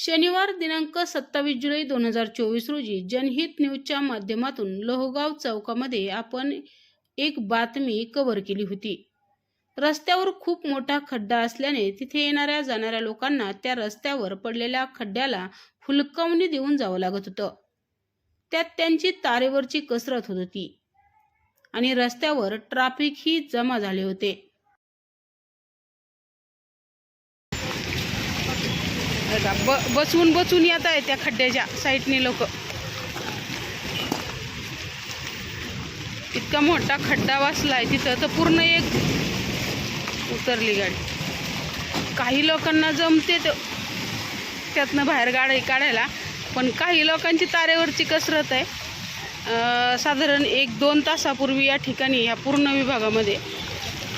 शनिवार दिनांक सत्तावीस जुलै दोन हजार चोवीस रोजी जनहित न्यूजच्या माध्यमातून लोहगाव चौकामध्ये आपण एक बातमी कव्हर केली होती. रस्त्यावर खूप मोठा खड्डा असल्याने तिथे येणाऱ्या जाणाऱ्या लोकांना त्या रस्त्यावर पडलेल्या खड्ड्याला फुलकावणी देऊन जावं लागत होतं. त्यात त्यांची तारेवरची कसरत होत होती आणि रस्त्यावर ट्रॅफिकही जमा झाले होते. बघा, ब बसवून बसून येत आहे त्या खड्ड्याच्या साईडने लोक. इतका मोठा खड्डा वाचलाय तिथं तर पूर्ण एक उतरली गाडी. काही लोकांना जमते तर त्यातनं बाहेर गाडी काढायला पण काही लोकांची तारेवरची कसरत आहे. साधारण एक दोन तासापूर्वी या ठिकाणी या पूर्ण विभागामध्ये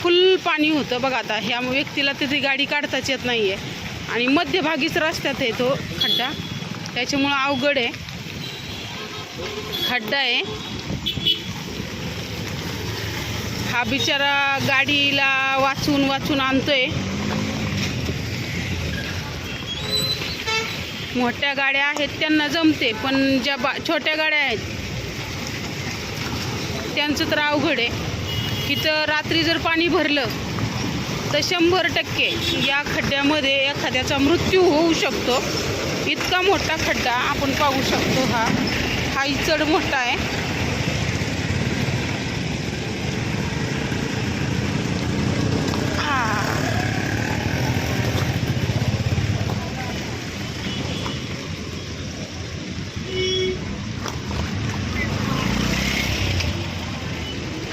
फुल पाणी होतं बघा आता. ह्या व्यक्तीला तिथे गाडी काढताच येत नाही आहे आणि मध्यभागीच रस्त्यात आहे तो खड्डा. त्याच्यामुळं अवघड आहे. खड्डा आहे. हा बिचारा गाडीला वाचून वाचून आणतोय. मोठ्या गाड्या आहेत त्यांना जमते पण ज्या बा छोट्या गाड्या आहेत त्यांचं तर अवघड आहे. तिथं रात्री जर पाणी भरलं तर शंभर टक्के या खड्ड्यामध्ये एखाद्याचा मृत्यू होऊ शकतो. इतका मोठा खड्डा आपण पाहू शकतो हा. हाही चढ मोठा आहे.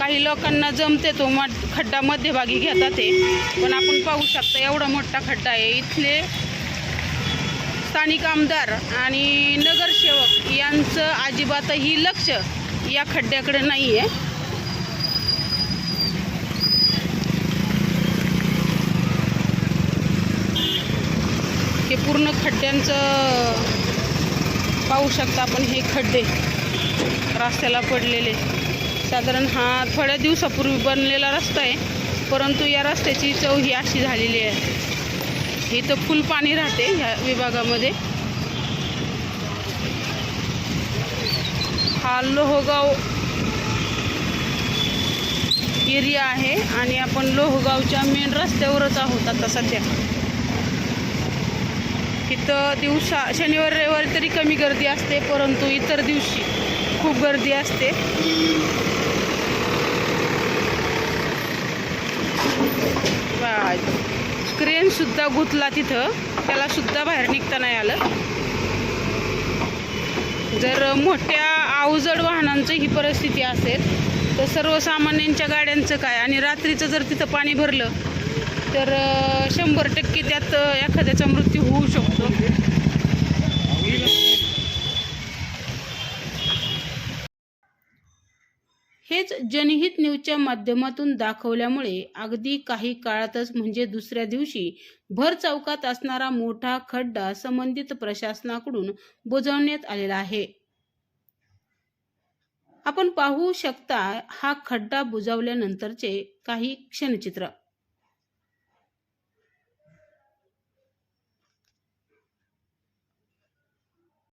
काही लोकांना जमते तो मध खड्डा मध्यभागी घेतात ते पण आपण पाहू शकता एवढा मोठा खड्डा आहे. इथले स्थानिक आमदार आणि नगरसेवक यांचं अजिबातही लक्ष या खड्ड्याकडे नाही आहे हे पूर्ण खड्ड्यांचं पाहू शकता आपण हे खड्डे रस्त्याला पडलेले. साधारण हा थोड्या दिवसापूर्वी बनलेला रस्ता आहे परंतु या रस्त्याची चव ही अशी झालेली आहे. इथं फुल पाणी राहते ह्या विभागामध्ये. हा लोहगाव एरिया आहे आणि आपण लोहगावच्या मेन रस्त्यावरच आहोत आता सध्या. इथं दिवसा शनिवार रविवारी तरी कमी गर्दी असते परंतु इतर दिवशी खूप गर्दी असते. क्रेन सुद्धा तिथं. त्याला सुद्धा बाहेर निघता नाही आलं. जर मोठ्या अवजड वाहनांचं ही परिस्थिती असेल तर सर्वसामान्यांच्या गाड्यांचं काय? आणि रात्रीचं जर तिथं पाणी भरलं तर शंभर टक्के त्यात एखाद्याचा मृत्यू होऊ शकतो. हेच जनहित न्यूजच्या माध्यमातून दाखवल्यामुळे अगदी काही काळातच म्हणजे दुसऱ्या दिवशी भर चौकात असणारा मोठा खड्डा संबंधित प्रशासनाकडून बुजवण्यात आलेला आहे. आपण पाहू शकता हा खड्डा बुजावल्यानंतरचे काही क्षणचित्र.